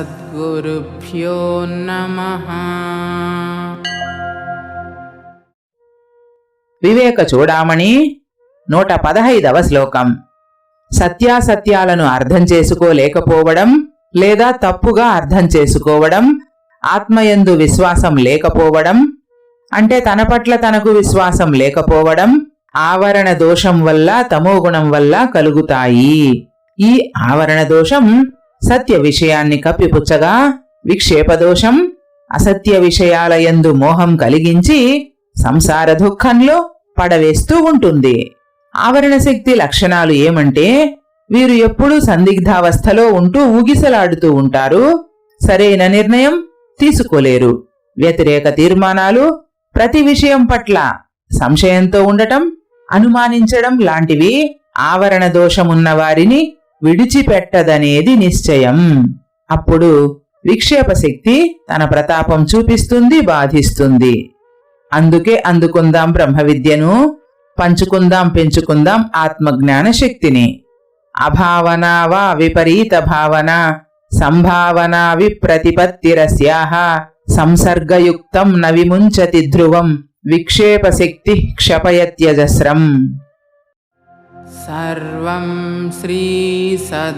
श्रीसद्गुरुभ्यो नमः వివేక చూడామణి నూట పదహైదవ శ్లోకం సత్యాసత్యాలను అర్థం చేసుకోలేకపోవడం లేదా తప్పుగా అర్థం చేసుకోవడం ఆత్మయందు విశ్వాసం లేకపోవడం అంటే తన పట్ల తనకు విశ్వాసం లేకపోవడం ఆవరణ దోషం వల్ల తమోగుణం వల్ల కలుగుతాయి ఈ ఆవరణ దోషం సత్య విషయాన్ని కప్పిపుచ్చగా విక్షేప దోషం అసత్య విషయాల యందు మోహం కలిగించి సంసార దుఃఖంలో పడవేస్తూ ఉంటుంది. ఆవరణ శక్తి లక్షణాలు ఏమంటే వీరు ఎప్పుడూ సందిగ్ధావస్థలో ఉంటూ ఊగిసలాడుతూ ఉంటారు సరైన నిర్ణయం తీసుకోలేరు. వ్యతిరేక తీర్మానాలు ప్రతి విషయం పట్ల సంశయంతో ఉండటం అనుమానించడం లాంటివి ఆవరణ దోషమున్న వారిని విడిచిపెట్టదనేది నిశ్చయం. అప్పుడు విక్షేపశక్తి తన ప్రతాపం చూపిస్తుంది బాధిస్తుంది. అందుకే అందుకుందాం బ్రహ్మ విద్యను పంచుకుందాం పెంచుకుందాం ఆత్మజ్ఞాన శక్తిని. అభావన వా విపరీత భావన సంభావన విప్రతిపత్తిరస్యాహ సంసర్గయుక్తం నవిముంచతి ధ్రువం విక్షేపశక్తి క్షపయత్యజస్రం. सर्वं श्रीसद्गुरार्पणम्